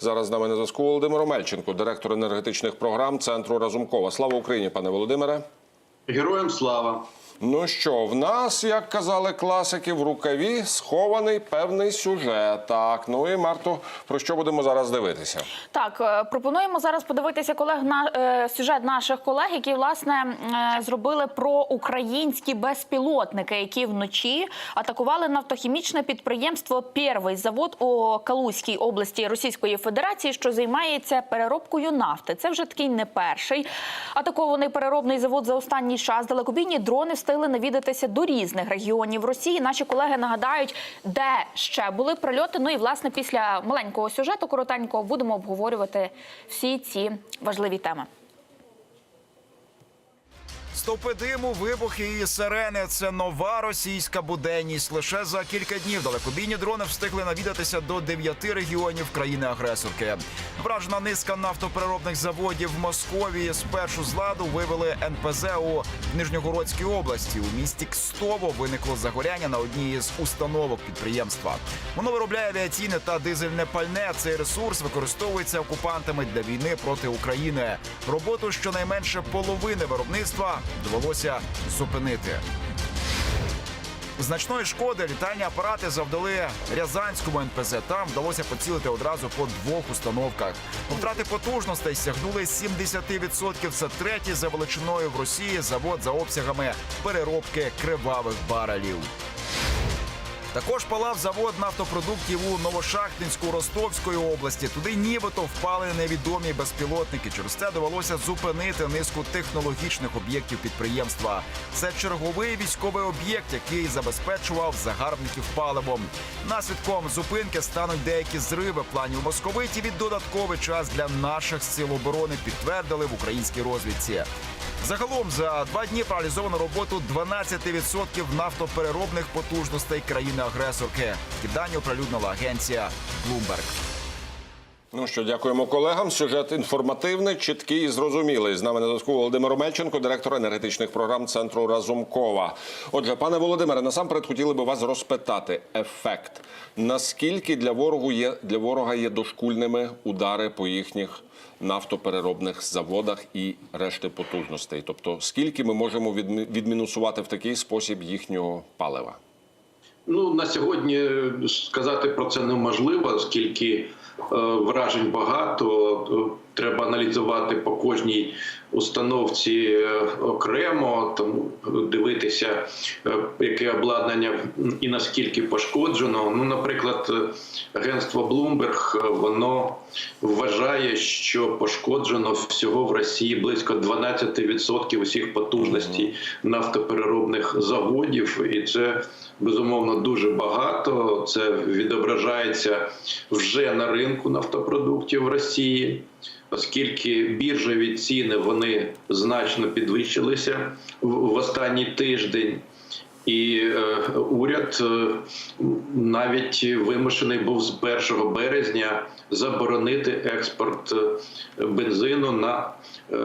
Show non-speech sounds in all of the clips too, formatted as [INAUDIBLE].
Зараз з нами на зв'язку Володимир Омельченко, директор енергетичних програм центру Разумкова. Слава Україні, пане Володимире. Героям слава! Ну що, в нас, як казали класики, в рукаві схований певний сюжет. Так, ну і Марто, про що будемо зараз дивитися? Так, е, пропонуємо зараз подивитися колег на е, сюжет наших колег, які власне е, зробили про українські безпілотники, які вночі атакували нафтохімічне підприємство Первий завод у Калузькій області Російської Федерації, що займається переробкою нафти. Це вже такий не перший атакований переробний завод за останній час. Далекобійні дрони встигли навідатися до різних регіонів Росії. Наші колеги нагадають, де ще були прильоти. Ну і власне після маленького сюжету коротенького будемо обговорювати всі ці важливі теми. Стовпи диму, вибухи і сирени це нова російська буденність. Лише за кілька днів далекобійні дрони встигли навідатися до дев'яти регіонів країни-агресорки. Вражена низка нафтопереробних заводів в Московії спершу з ладу вивели НПЗ у Нижньогородській області. У місті Кстово виникло загоряння на одній із установок підприємства. Воно виробляє авіаційне та дизельне пальне. Цей ресурс використовується окупантами для війни проти України. Роботу щонайменше половини виробництва довелося зупинити. Значної шкоди літальні апарати завдали Рязанському НПЗ. Там вдалося поцілити одразу по двох установках. Втрати потужностей сягнули 70%. Це третій за величиною в Росії завод за обсягами переробки кривавих барелів. Також палав завод нафтопродуктів у Новошахтинську Ростовської області. Туди нібито впали невідомі безпілотники. Через це довелося зупинити низку технологічних об'єктів підприємства. Це черговий військовий об'єкт, який забезпечував загарбників паливом. Наслідком зупинки стануть деякі зриви планів московитів і додатковий час для наших сил оборони підтвердили в українській розвідці. Загалом за два дні паралізовано роботу 12% нафтопереробних потужностей країни-агресорки. Дані оприлюднила агенція Bloomberg. Ну що, дякуємо колегам. Сюжет інформативний, чіткий і зрозумілий. З нами на зв'язку Володимир Омельченко, директор енергетичних програм центру Разумкова. Отже, пане Володимире, насамперед хотіли би вас розпитати ефект. Наскільки для ворогу є для ворога є дошкульними удари по їхніх нафтопереробних заводах і решти потужностей? Тобто, скільки ми можемо відмінусувати в такий спосіб їхнього палива? Ну на сьогодні сказати про це неможливо, оскільки е, вражень багато. Треба аналізувати по кожній установці е, окремо, тому дивитися, е, яке обладнання і наскільки пошкоджено. Ну, наприклад, е, агентство Bloomberg, воно вважає, що пошкоджено всього в Росії близько 12% усіх потужностей нафтопереробних заводів, і це безумовно дуже багато. Це відображається вже на ринку нафтопродуктів в Росії. Оскільки біржові ціни вони значно підвищилися в останній тиждень, і е, уряд е, навіть вимушений був з 1 березня заборонити експорт е, бензину на е,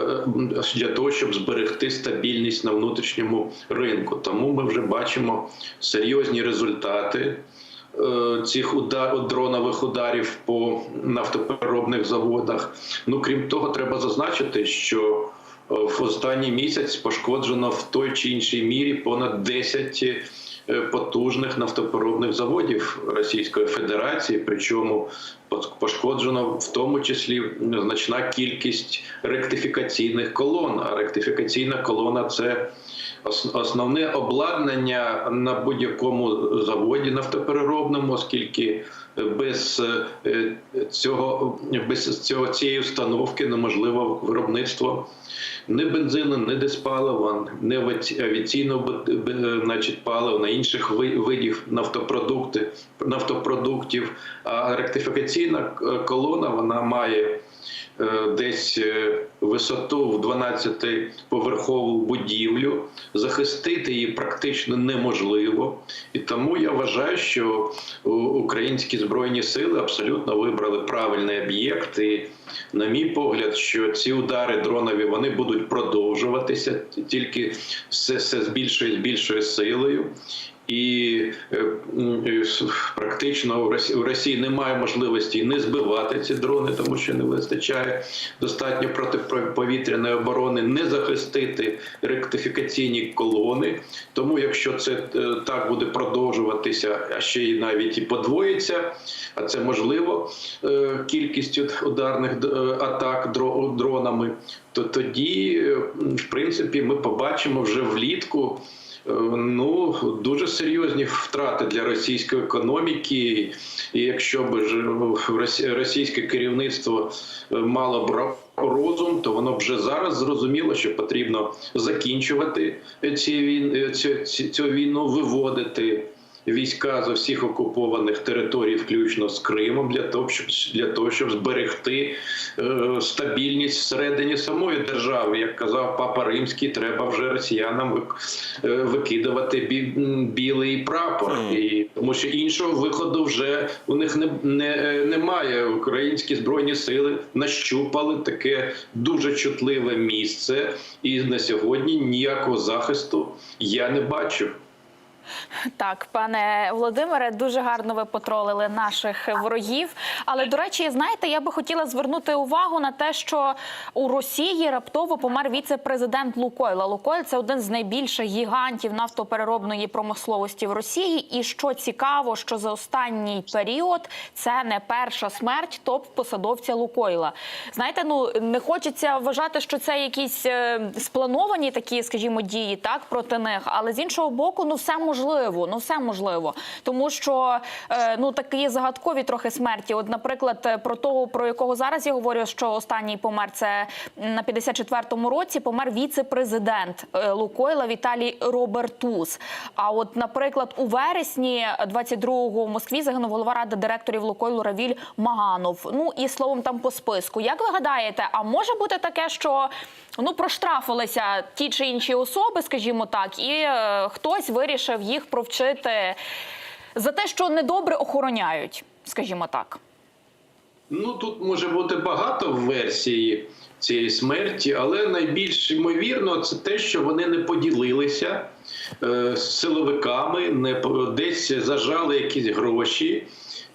для того, щоб зберегти стабільність на внутрішньому ринку. Тому ми вже бачимо серйозні результати цих удар, дронових ударів по нафтопереробних заводах. Ну крім того, треба зазначити, що е, в останній місяць пошкоджено в той чи іншій мірі понад 10 е, потужних нафтопереробних заводів Російської Федерації. Причому пошкоджено в тому числі значна кількість ректифікаційних колон. А ректифікаційна колона це основне обладнання на будь-якому заводі нафтопереробному, оскільки без е, цього без цього цієї установки неможливо виробництво ні бензину, ні диспалива, авіаці- авіаційного значить, палива, на інших ви- видів нафтопродукти, нафтопродуктів. А ректифікаційна е, колона вона має десь е, висоту в 12-поверхову будівлю, захистити її практично неможливо. І тому я вважаю, що українські збройні сили абсолютно вибрали правильний об'єкт. І, на мій погляд, що ці удари дронові вони будуть продовжуватися тільки все, все з більшою і більшою силою. І е, практично в Росії, немає можливості не збивати ці дрони, тому що не вистачає достатньо протиповітряної оборони, не захистити ректифікаційні колони. Тому, якщо це е, так буде продовжуватися, а ще й навіть і подвоїться, а це можливо е, кількістю ударних атак дро- дронами, то тоді, в принципі, ми побачимо вже влітку. Е, Ну дуже серйозні втрати для російської економіки, і якщо б росі- російське керівництво е, мало б розум, то воно б вже зараз зрозуміло, що потрібно закінчувати ці війн, цю, цю, цю війну, виводити війська з усіх окупованих територій, включно з Кримом, для того, щоб для того, щоб зберегти е, стабільність всередині самої держави. Як казав Папа Римський, треба вже росіянам е, викидувати бі, білий прапор, і тому що іншого виходу вже у них не, не е, немає. Українські збройні сили нащупали таке дуже чутливе місце, і на сьогодні ніякого захисту я не бачу. Так, пане Володимире, дуже гарно ви потролили наших ворогів. Але до речі, знаєте, я би хотіла звернути увагу на те, що у Росії раптово помер віце-президент Лукойла. Лукойл це один з найбільших гігантів нафтопереробної промисловості в Росії. І що цікаво, що за останній період це не перша смерть топ-посадовця Лукойла. Знаєте, ну не хочеться вважати, що це якісь е, сплановані такі, скажімо, дії так проти них, але з іншого боку, ну все можливо, ну все можливо, тому що е, ну такі загадкові трохи смерті. От, наприклад, е, про того, про якого зараз я говорю, що останній помер це на 54-му році. Помер віце-президент е, Лукойла Віталій Робертус. А от, наприклад, у вересні 22-го в Москві загинув голова ради директорів Лукойлу Равіль Маганов. Ну і словом там по списку. Як ви гадаєте, а може бути таке, що ну проштрафилися ті чи інші особи, скажімо так, і е, хтось вирішив їх провчити за те, що недобре охороняють, скажімо так. Ну тут може бути багато версій цієї смерті, але найбільш ймовірно це те, що вони не поділилися е, з силовиками, не десь зажали якісь гроші.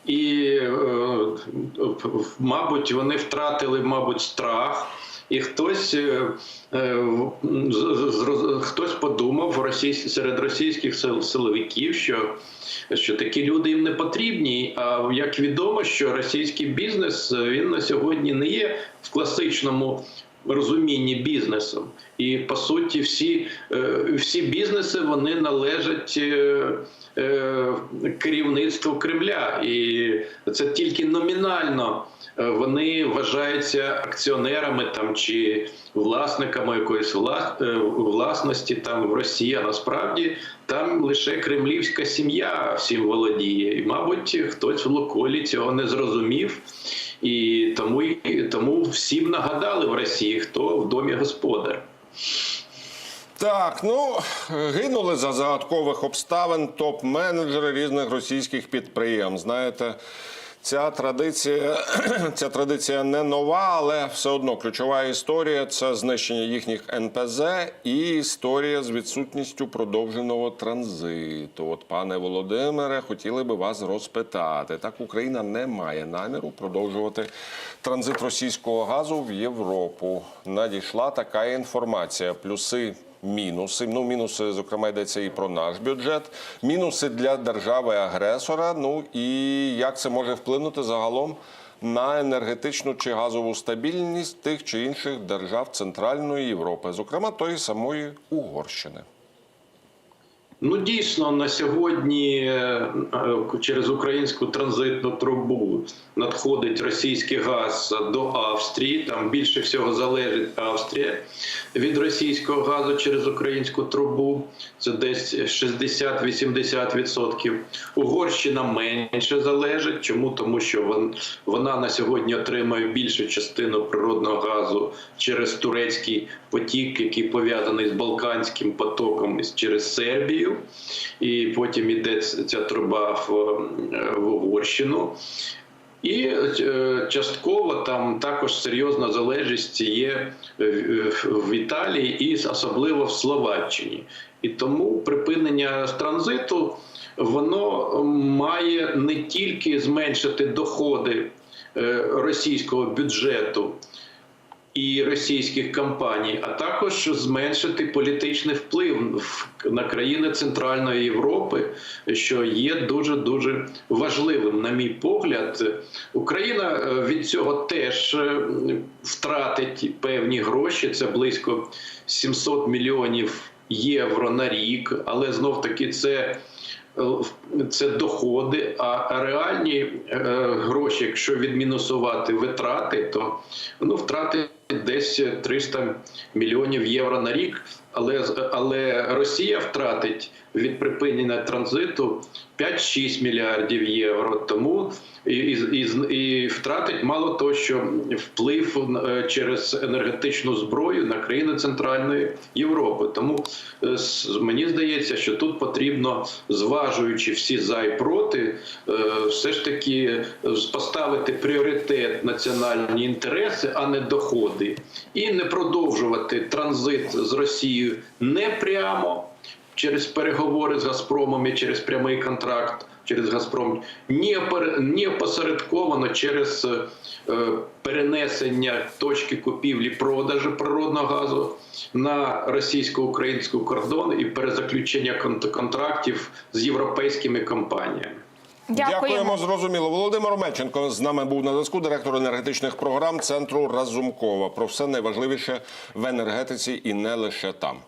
І, е, мабуть, вони втратили, мабуть, страх, і хтось, е, е, хтось подумав російсь- серед російських сил- силовиків, що, що такі люди їм не потрібні. А як відомо, що російський бізнес е, він на сьогодні не є в класичному. Розумінні бізнесом, і по суті, всі, е, всі бізнеси вони належать е, е, керівництву Кремля, і це тільки номінально вони вважаються акціонерами там чи власниками якоїсь вла- власності там в Росії. А насправді там лише кремлівська сім'я всім володіє. І, мабуть, хтось в Луколі цього не зрозумів. І тому, тому всім нагадали в Росії, хто в домі господар. Так, ну гинули за загадкових обставин топ-менеджери різних російських підприємств. Знаєте, ця традиція, [CLEARS THROAT] ця традиція не нова, але все одно ключова історія це знищення їхніх НПЗ і історія з відсутністю продовженого транзиту. От, пане Володимире, хотіли би вас розпитати. Так, Україна не має наміру продовжувати транзит російського газу в Європу. Надійшла така інформація. Плюси мінуси. Ну, мінуси, зокрема, йдеться і про наш бюджет, мінуси для держави-агресора. Ну і як це може вплинути загалом на енергетичну чи газову стабільність тих чи інших держав Центральної Європи, зокрема тої самої Угорщини. Ну, дійсно, на сьогодні е, через українську транзитну трубу надходить російський газ до Австрії. Там більше всього залежить Австрія від російського газу через українську трубу. Це десь 60-80%. Угорщина менше залежить. Чому? Тому що вона на сьогодні отримує більшу частину природного газу через турецький потік, який пов'язаний з Балканським потоком через Сербію, і потім іде ця труба в, в Угорщину. І е, частково там також серйозна залежність є е, в Італії і особливо в Словаччині. І тому припинення транзиту воно має не тільки зменшити доходи е, російського бюджету і російських компаній, а також зменшити політичний вплив на країни Центральної Європи, що є дуже дуже важливим, на мій погляд. Україна е, від цього теж е, втратить певні гроші. Це близько 700 мільйонів євро на рік, але знов таки це. е, Це доходи, а реальні гроші, якщо відмінусувати витрати, то ну втрати десь 300 мільйонів євро на рік. Але але Росія втратить від припинення транзиту 5-6 мільярдів євро. Тому і, і, і, втратить мало того, що вплив е, через енергетичну зброю на країни Центральної Європи. Тому е, мені здається, що тут потрібно, зважуючи всі за і проти, е, все ж таки поставити пріоритет національні інтереси, а не доходи, і не продовжувати транзит з Росією не прямо через переговори з Газпромом і через прямий контракт через Газпром, ні опосередковано через е, перенесення точки купівлі продажу природного газу на російсько-український кордон і перезаключення кон- контрактів з європейськими компаніями. Дякуємо. зрозуміло. Володимир Мельченко з нами був на зв'язку, директор енергетичних програм центру Разумкова. Про все найважливіше в енергетиці і не лише там.